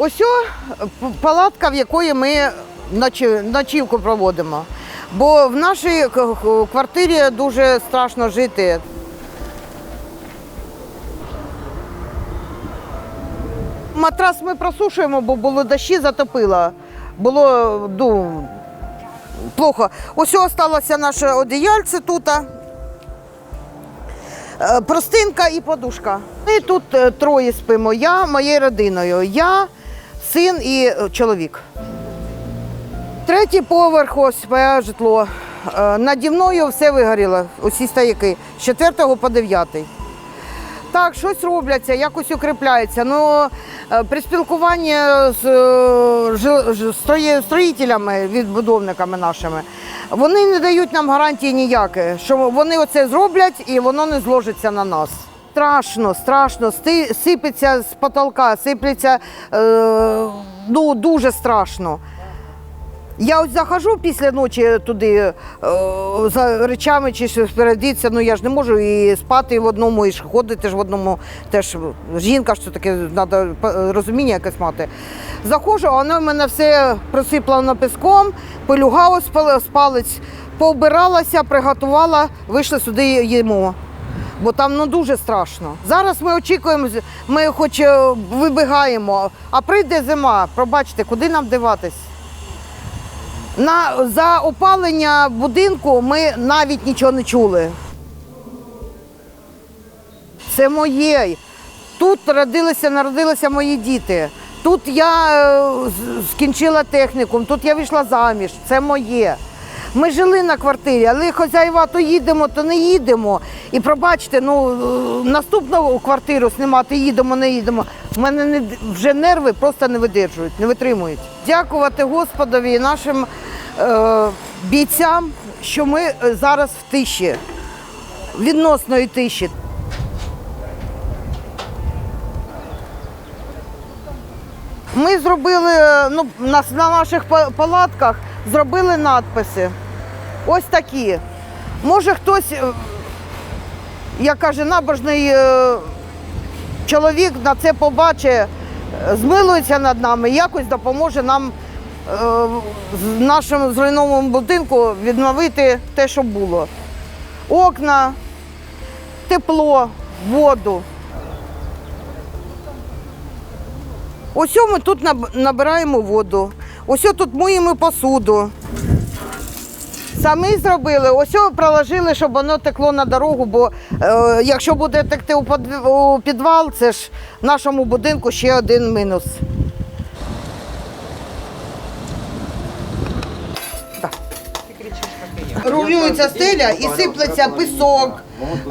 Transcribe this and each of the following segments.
Ось палатка, в якої ми ночівку проводимо. Бо в нашій квартирі дуже страшно жити. Матрас ми просушуємо, бо було дощі, затопило. Було ну, плохо. Ось залишилося наше одіяльце тут. Е, Простинка і подушка. Ми тут е, троє спимо. Я моєю родиною. Я, син і е, чоловік. Третій поверх, ось моє житло. Е, Наді мною все вигоріло, усі стояки з 4 по 9. Так, щось робляться, якось укріпляється. Ну, е, при спілкуванні з строїтелями, відбудовниками нашими, вони не дають нам гарантії ніякі, що вони оце зроблять і воно не зложиться на нас. Страшно, страшно, сипеться з потолка, сиплеться е, ну, дуже страшно. Я ось захожу після ночі туди е, за речами чи передіться, ну я ж не можу і спати в одному, і ходити ж в одному. Теж жінка ж таке, треба розуміння якесь мати. Заходжу, а воно в мене все присиплено піском, пилюга з палець, пообиралася, приготувала, вийшли сюди їмо. Бо там ну дуже страшно. Зараз ми очікуємо, ми хоч е, вибігаємо, а прийде зима. Пробачте, куди нам диватись? На, за опалення будинку ми навіть нічого не чули. Це моє. Тут родилися, народилися мої діти. Тут я е, скінчила технікум, тут я вийшла заміж. Це моє. Ми жили на квартирі, але хазяїва то їдемо, то не їдемо. І пробачте, ну е, наступну квартиру знімати, їдемо, не їдемо. У мене не, вже нерви просто не видержують, не витримують. Дякувати Господові і нашим е, бійцям, що ми е, зараз в тиші, відносної тиші. Ми зробили ну, на, на наших палатках зробили надписи. Ось такі. Може хтось, е, як каже, набожний е, чоловік на це побачить, е, змилується над нами, якось допоможе нам е, в нашому зруйнованому будинку відновити те, що було. Окна, тепло, воду. Ось ми тут набираємо воду. Ось тут миємо посуду. Самі зробили, ось проложили, щоб воно текло на дорогу, бо е, якщо буде текти у, підвал, це ж нашому будинку ще один мінус. Рулюється стеля і сиплеться пісок,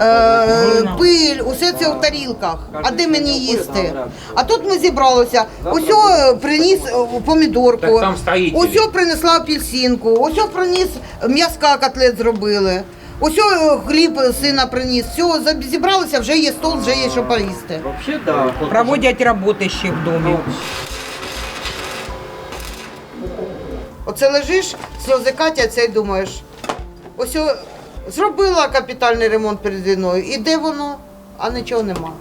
е, пиль, усе це в тарілках. А де мені їсти? А тут ми зібралися. Ось приніс е, помідорку, Так там стоїть. ось о, принесла апельсинку, ось приніс м'яска котлет зробили. Ось хліб сина приніс. Все, зібралися, вже є стол, вже є що поїсти. Проводять роботи ще в домі. Оце лежиш, сльози катяться і думаєш, ось зробила капітальний ремонт перед війною, і де воно, а нічого нема.